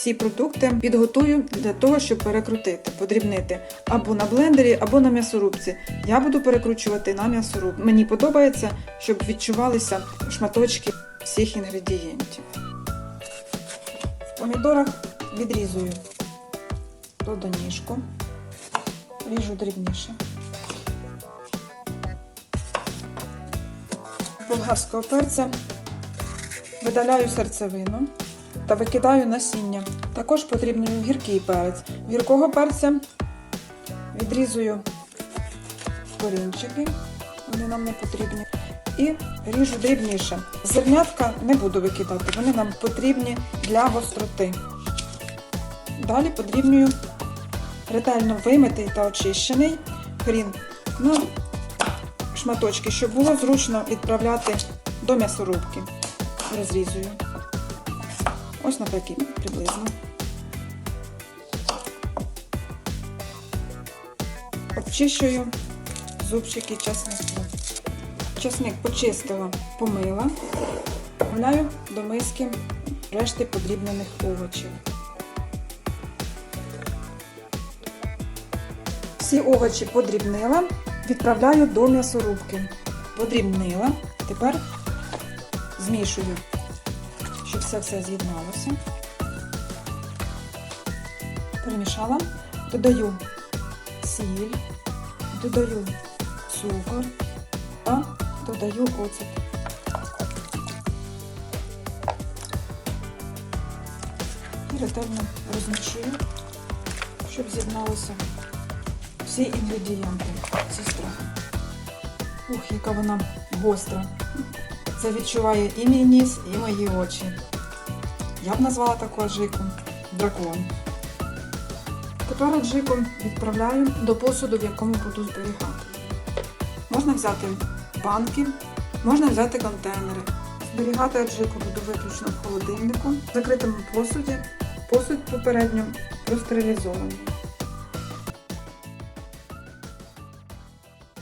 всі продукти підготую для того, щоб перекрутити, подрібнити або на блендері, або на м'ясорубці. Я буду перекручувати на м'ясоруб. Мені подобається, щоб відчувалися шматочки всіх інгредієнтів. В помідорах відрізую плодоніжку, ріжу дрібніше. Болгарського перця видаляю серцевину та викидаю насіння. Також потрібен гіркий перець. Гіркого перця відрізую корінчики, вони нам не потрібні. І ріжу дрібніше. Зернятка не буду викидати, вони нам потрібні для гостроти. Далі подрібнюю ретельно вимитий та очищений хрін на шматочки, щоб було зручно відправляти до м'ясорубки. Розрізую. Ось наприклад, приблизно. Обчищую зубчики часнику. Часник почистила, помила, гуляю до миски решти подрібнених овочів. Всі овочі подрібнила, відправляю до м'ясорубки. Подрібнила, тепер змішую, щоб все все з'єдналося. Перемішала, додаю сіль, додаю цукор та додаю оцет. І ретельно розмішую, щоб з'єдналося всі інгредієнти страхом. Ух, яка вона гостра. Це відчуває і мій ніс, і мої очі. Я б назвала таку аджику дракон. Тепер аджику відправляю до посуду, в якому буду зберігати. Можна взяти банки, можна взяти контейнери. Зберігати аджику буду виключно в холодильнику, в закритому посуді, посуд попередньо простерилізований.